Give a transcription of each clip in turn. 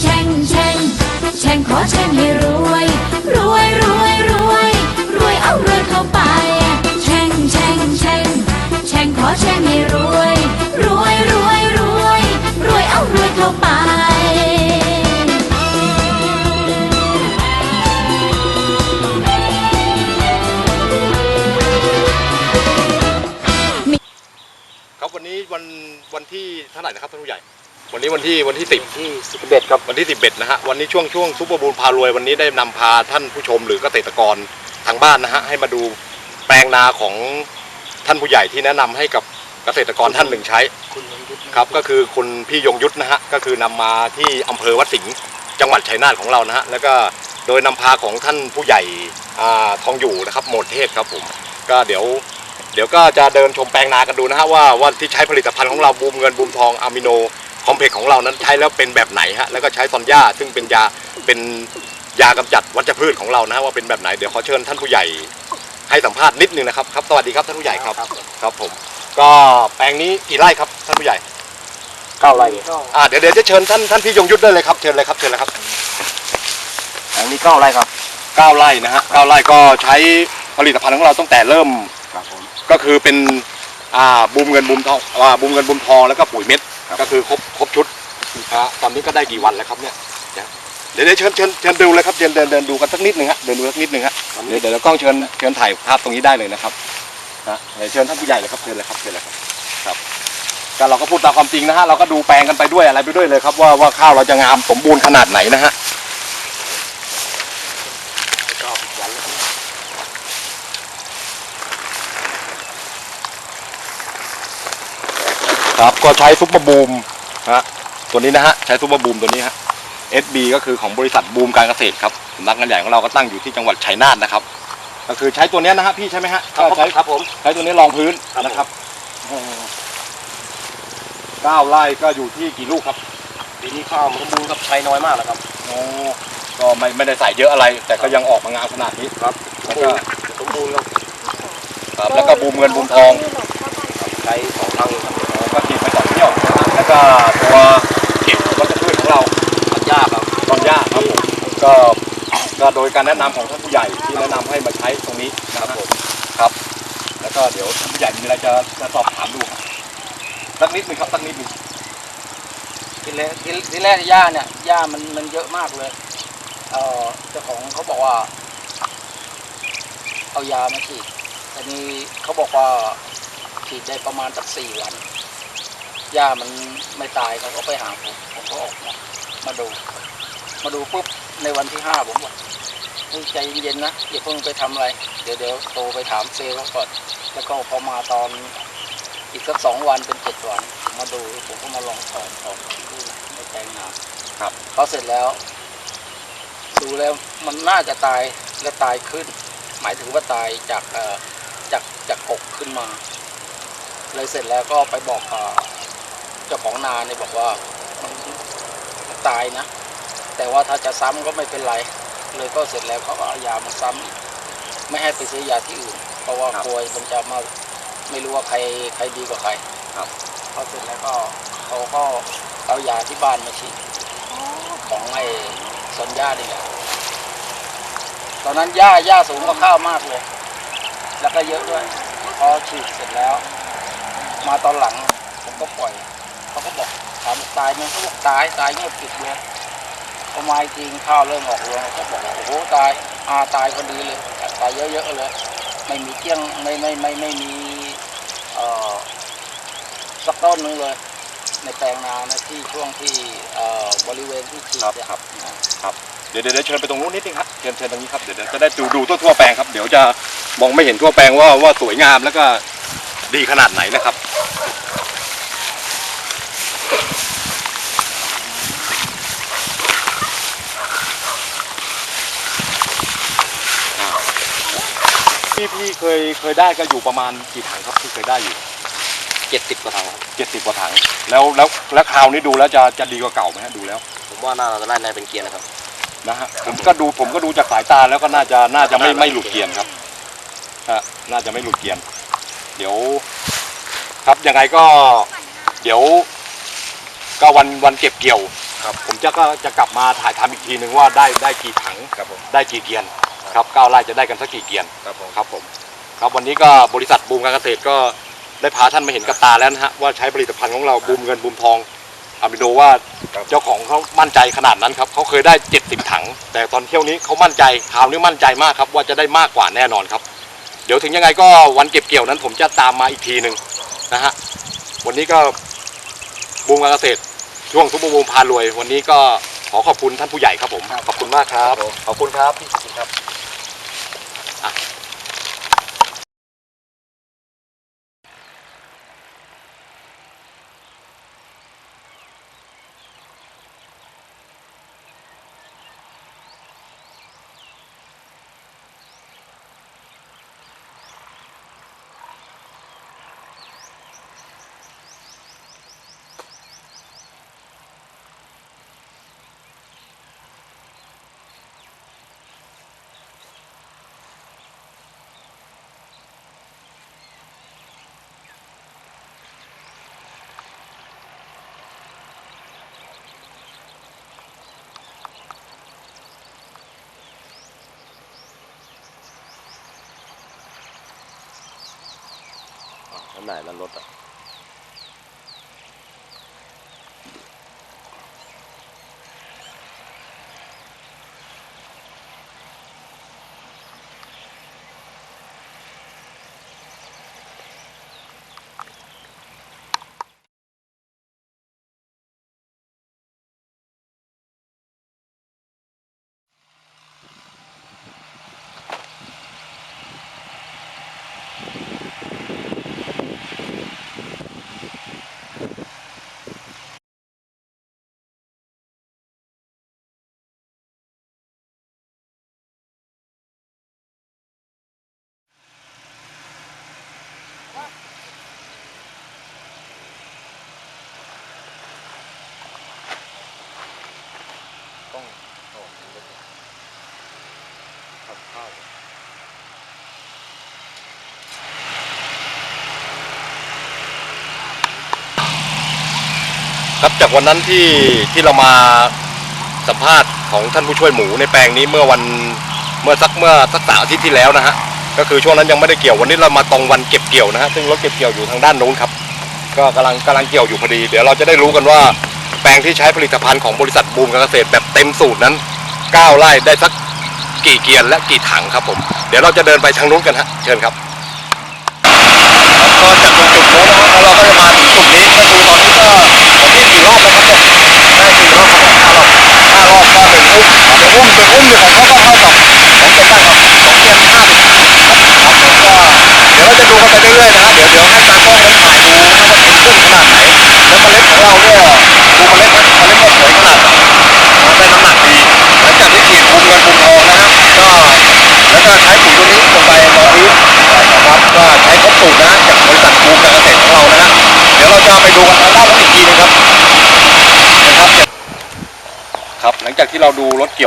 แช่งแช่งแช่งขอแช่งให้รวย รวยรวยรวยรวยเอารวยเข้าไป แช่งแช่งแช่งแช่งขอแช่งให้รวย รวยรวยรวยรวยเอารวยเข้าไปครับวันนี้วันวันที่เท่าไหร่นะครับท่านผู้ใหญ่ วันนี้วันที่วันที่สิบที่สิบเอ็ดครับวันที่สิบเอ็ดนะฮะวันนี้ช่วงช่วงซุปเปอร์บูลพารวยวันนี้ได้นำพาท่านผู้ชมหรือเกษตรกรทางบ้านนะฮะให้มาดูแปลงนาของท่านผู้ใหญ่ที่แนะนำให้กับเกษตรกรท่านหนึ่งใช้คุณยงยุทธครับก็คือคุณพี่ยงยุทธนะฮะก็คือนำมาที่อำเภอวัดสิงห์จังหวัดชัยนาทของเรานะฮะแล้วก็โดยนำพาของท่านผู้ใหญ่อ่าทองอยู่นะครับโมดเทศครับผมก็เดี๋ยวเดี๋ยวก็จะเดินชมแปลงนากันดูนะฮะว่าว่าที่ใช้ผลิตภัณฑ์ของเราบูมเงินบูมทองอะมิโน คอมเพล็กซ์ของเรานั้นใช้แล้วเป็นแบบไหนฮะแล้วก็ใช้ซอนย่าซึ่งเป็นยาเป็นยากำจัดวัชพืชของเรานะฮะว่าเป็นแบบไหนเดี๋ยวขอเชิญท่านผู้ใหญ่ให้สัมภาษณ์นิดนึงนะครับครับสวัสดีครับท่านผู้ใหญ่ครับครับผม ก็แปลงนี้กี่ไร่ครับท่านผู้ใหญ่เก้าไร่อ่าเดี๋ยวเดี๋ยวจะเชิญท่านท่านพี่ยงยุทธได้เลยครับเชิญเลยครับเชิญเลยครับอันนี้เก้าไร่ครับเก้าไร่นะฮะเก้าไร่ก็ใช้ผลิตภัณฑ์ของเราตั้งแต่เริ่มครับผมก็คือเป็นอ่าบูมเงินบูมทองอ่าบูมเงินบูมทองแล้วก็ปุ๋ยเม็ดครับ ก็คือครบครบชุดอ่าตอนนี้ก็ได้กี่วันแล้วครับเนี่ยเดี๋ยวเดี๋ยวเชิญเชิญเชิญดูเลยครับเดินเดินเดินดูกันสักนิดหนึ่งฮะเดินดูสักนิดหนึ่งฮะเดี๋ยวเดี๋ยวเรากล้องเชิญเชิญถ่ายภาพตรงนี้ได้เลยนะครับนะเดี๋ยวเชิญท่านผู้ใหญ่เลยครับเชิญเลยครับเชิญเลยครับครับก็เราก็พูดตามความจริงนะฮะเราก็ดูแปลงกันไปด้วยอะไรไปด้วยเลยครับว่าว่าข้าวเราจะงามสมบูรณ์ขนาดไหนนะฮะ เก้าสิบวันแล้วครับ ครับก็ใช้ซุปเปอร์บูมฮะตัวนี้นะฮะใช้ซุปเปอร์บูมตัวนี้ฮะ SB ก็คือของบริษัทบูมการเกษตรครับสำนักงานใหญ่ของเราก็ตั้งอยู่ที่จังหวัดชัยนาทนะครับ ก็คือใช้ตัวเนี้ยนะฮะพี่ใช่ไหมฮะก็ใช้ครับผมใช้ตัวนี้รองพื้นครับนะครับเก้าไร่ก็อยู่ที่กี่ลูกครับปีนี้ข้าวมันสมบูรณ์กับใช้น้อยมากแล้วครับโอ้ก็ไม่ไม่ได้ใส่เยอะอะไร แต่ก็ยังออกมางามขนาดนี้ครับแล้วก็สมบูรณ์ครับครับแล้วก็บูมเงินบูมทองใช้สองครั้งครับอ๋อก็ฉีดไปสอเที่ยวนะฮะแล้วก็ตัวเก็บวัชพืชของเรามันยากครับตอนยากครับผมก็ก็โดยการแนะนำของท่านผู้ใหญ่ที่แนะนำให้มาใช้ตรงนี้นะครับผมครับ แล้วก็เดี๋ยวท่านผู้ใหญ่มีอะไรจะจะสอบถามดูครับสักนิดหนึงครับสักนิดหนึงทีแรกทีทีแรกหญ้าเนี่ยหญ้ามันมันเยอะมากเลยเออเจ้าของเขาบอกว่า เอายามาฉีดแต่นี้เขาบอกว่า ฉีดได้ประมาณสักสี่วันหญ้ามันไม่ตายเขาก็ไปหาผมผมก็ออกมามาดู มาดูปุ๊บในวันที่ห้าผมบอกเฮ้ยใจเย็นๆนะอย่าเพิ่งไปทำอะไร เดี๋ยวเดี๋ยวโทรไปถามเซลล์เขาก่อน แล้วก็พอมาตอนอีกสักสองวันเป็นเจ็ดวันผมมาดูผมก็มาลองถอนถอนดูในแปลงนาครับพอเสร็จแล้ว ดูแล้วมันน่าจะตายและตายขึ้น หมายถึงว่าตายจากเอ่อจากจากกกขึ้นมา เลยเสร็จแล้วก็ไปบอกกับเจ้าของนาเนี่ยบอกว่ามันมันตายนะ แต่ว่าถ้าจะซ้ำก็ไม่เป็นไร เลยก็เสร็จแล้วเขาก็เอายามาซ้ำอีกไม่ให้ไปซื้อยาที่อื่น เพราะว่ากลัวมันจะมาไม่รู้ว่าใครใครดีกว่าใครครับพอเสร็จแล้วก็เขาก็เอายาที่บ้านมาฉีดของไอ้สนหญ้านี่แหละตอนนั้นหญ้าหญ้าสูงกว่าข้าวมากเลย แล้วก็เยอะด้วย พอฉีดเสร็จแล้ว มาตอนหลัง ผมก็ปล่อย เขาก็บอกถามบอกตายไหมเขาบอกตายตายเงียบกริบเลยพอมาอีกทีข้าวเริ่มออกรวงเขาบอกว่าโอ้โหตายอาตายพอดีเลยตายเยอะๆเลยไม่มีเกี้ยงไม่ไม่ไม่ไม่มีเอ่อสักต้นหนึงเลย ในแปลงนานะที่ช่วงที่เอ่อบริเวณที่ฉีดครับเนี่ยครับครับเดี๋ยวเดี๋ยวเดี๋ยวเชิญไปตรงนู้นนิดนึงครับเชิญเชิญตรงนี้ครับเดี๋ยวเดี๋ยวจะได้ดูดูทั่วทั่วแปลงครับ เดี๋ยวจะมองไม่เห็นทั่วแปลงว่าว่าสวยงามแล้วก็ ดีขนาดไหนนะครับ พี่พี่เคยเคยได้ก็อยู่ประมาณกี่ถังครับที่เคยได้อยู่เจ็ดสิบกว่าถังครับเจ็ดสิบกว่าถัง แล้วแล้วแล้วคราวนี้ดูแล้วจะจะดีกว่าเก่าไหมฮะดูแล้ว ผมว่าน่าจะได้ในเป็นเกียร์นะครับนะฮะผมก็ดูผมก็ดูจากสายตาแล้วก็น่าจะน่าจะไม่ไม่หลุดเกียนครับฮะน่าจะไม่หลุดเกียน เดี๋ยว ครับยังไงก็เดี๋ยว ก็วันวันเก็บเกี่ยวครับ ผมจะก็จะกลับมาถ่ายทำอีกทีหนึ่งว่าได้ได้กี่ถังครับผมได้กี่เกียนครับเก้าไร่จะได้กันสักกี่เกียนครับผมครับผมครับวันนี้ก็บริษัทบูมการเกษตรก็ได้พาท่านมาเห็นกับตาแล้วนะฮะว่าใช้ผลิตภัณฑ์ของเราบูมเงินบูมทองอามิโดว่าเจ้าของเขามั่นใจขนาดนั้นครับเขาเคยได้ 70 ถัง แต่ตอนเที่ยวนี้เขามั่นใจคราวนี้มั่นใจมากครับว่าจะได้มากกว่าแน่นอนครับ เดี๋ยวถึงยังไงก็วันเก็บเกี่ยวนั้น ผมจะตามมาอีกทีหนึ่งนะฮะวันนี้ก็บูมการเกษตรช่วงซุปเปอร์บูมพารวย วันนี้ก็ขอขอบคุณท่านผู้ใหญ่ครับผม ขอบคุณมากครับ ขอบคุณครับพี่ขอบคุณครับ น้ำไหน ครับจากวันนั้นที่ที่เรามาสัมภาษณ์ของท่านผู้ช่วยหมูในแปลงนี้เมื่อวันเมื่อสักเมื่อสักสามอาทิตย์ที่แล้วนะฮะก็คือช่วงนั้นยังไม่ได้เกี่ยววันนี้เรามาตรงวันเก็บเกี่ยวนะฮะซึ่งรถเก็บเกี่ยวอยู่ทางด้านนู้นครับ ก็กำลังกำลังเกี่ยวอยู่พอดี เดี๋ยวเราจะได้รู้กันว่า แปลงที่ใช้ผลิตภัณฑ์ของบริษัทบูมการเกษตรแบบเต็มสูตรนั้น9ไร่ได้สักกี่เกียนและกี่ถังครับผมเดี๋ยวเราจะเดินไปทางนู้นกันฮะเชิญครับก็จากตรงจุดโน้นะครับเราก็จะมาถึงจุดนี้ก็คือตอนนี้ก็ ก็หนึ่งอุ้มหนึ่งอุ้มหนึ่งอุ้มเนี่ยของเขาก็เท่ากับของเป็นได้ครับสองเกียนห้าสิบครับก็เดี๋ยวเราจะดูกันไปเรื่อยๆนะฮะเดี๋ยวเดี๋ยวให้ตากล้องนั้นถ่ายดูนะว่าเป็นอุ้มขนาดไหนแล้ว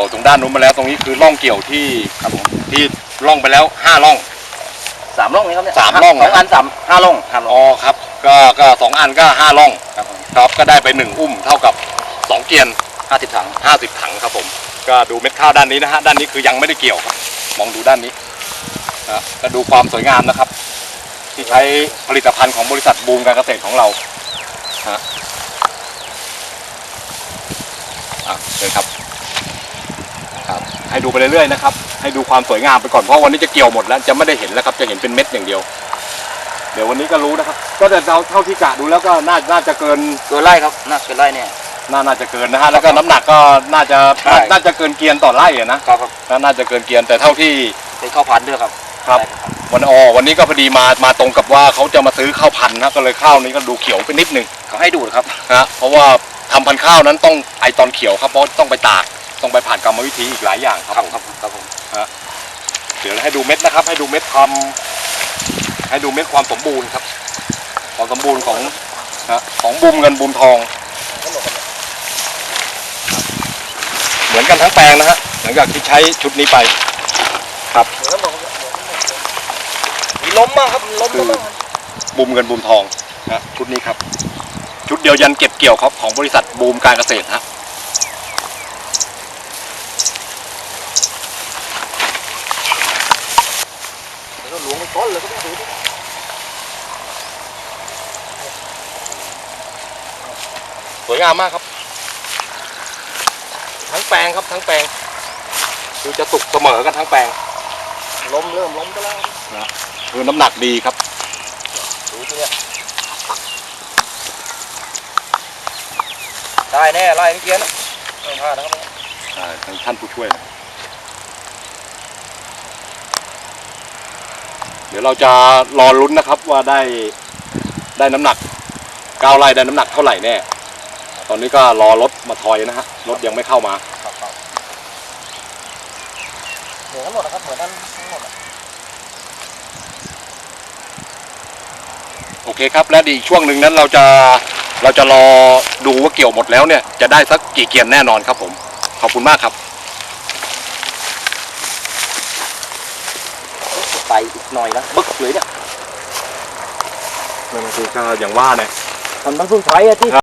ยวตรงด้านนู้นมาแล้วตรงนี้คือร่องเกี่ยวที่ครับผมที่ร่องไปแล้วห้าร่อง สามร่องนี่ครับเนี่ยสามร่องสองอันสามห้าร่องห้าร่อง อ๋อครับ ก็ก็สองอันก็ห้าร่องครับผม ครับก็ได้ไปหนึ่งอุ้มเท่ากับสองเกียน ห้าสิบถังห้าสิบถังครับผม ก็ดูเม็ดข้าวด้านนี้นะฮะ ด้านนี้คือยังไม่ได้เกี่ยวครับ มองดูด้านนี้นะก็ดูความสวยงามนะครับ ที่ใช้ผลิตภัณฑ์ของบริษัทบูมการเกษตรของเราฮะอะเลยครับครับให้ ดูไปเรื่อยๆนะครับให้ดูความสวยงามไปก่อนเพราะวันนี้จะเกี่ยวหมดแล้วจะไม่ได้เห็นแล้วครับจะเห็นเป็นเม็ดอย่างเดียว เดี๋ยววันนี้ก็รู้นะครับ ก็แต่เท่าเท่าที่กะดูแล้วก็น่าน่าจะเกินเกินไร่ครับน่าเกินไร่เนี่ยน่าน่าจะเกินนะฮะแล้วก็น้ำหนักก็น่าจะใช่ น่าน่าจะเกินเกียนต่อไร่อะนะครับครับน่าน่าจะเกินเกียนแต่เท่าที่ เป็นข้าวพันธุ์ด้วยครับครับได้ครับ วันออวันนี้ก็พอดีมามาตรงกับว่าเขาจะมาซื้อข้าวพันธุ์นะก็เลยข้าวนี้ก็ดูเขียวไปนิดนึงเขาให้ดูดครับ นะฮะเพราะว่าทำพันธุ์ข้าวนั้นต้องไอตอนเขียวครับเพราะต้องไปตาก ต้องไปผ่านกรรมวิธีอีกหลายอย่างครับครับผมครับครับผมเดี๋ยวให้ดูเม็ดนะครับ ให้ดูเม็ดความให้ดูเม็ดความสมบูรณ์ครับ ความสมบูรณ์ของนะของบูมเงินบูมทอง เหมือนกันทั้งแปลงนะฮะหลังจากที่ใช้ชุดนี้ไป ครับมีล้มบ้างครับมีล้มคือบ้างบูมเงินบูมทองนะชุดนี้ครับ ชุดเดียวยันเก็บเกี่ยวครับของบริษัทบูมการเกษตรฮะ Voll, das ist gut. สวยงามมากครับ ทั้งแปลงครับทั้งแปลง คือจะตุกเสมอกันทั้งแปลง ล้มเริ่มล้มก็แล้วนะคือน้ำหนักดีครับ ดูสิเนี่ย ได้แน่ไล่เมื่อกี้นะไม่พลาดนะครับ อ่ท่านผู้ช่วยนะ เดี๋ยวเราจะรอลุ้นนะครับว่าได้ได้น้ำหนักก้าวไร่ได้น้ำหนักเท่าไหร่แน่ตอนนี้ก็รอรถมาทอยนะฮะรถยังไม่เข้ามาครับครับเหมือนกันหมดนะครับเหมือนกันทั้งหมดอะโอเคครับ และอีกช่วงหนึ่งนั้นเราจะเราจะรอดูว่าเกี่ยวหมดแล้วเนี่ยจะได้สักกี่เกียนแน่นอนครับผม ขอบคุณมากครับ ไตอีกหน่อยนะบึกเลยเนี่ย นั่นคือก็อย่างว่าเนี่ย มันต้องพึ่งใช้อะที่ เอ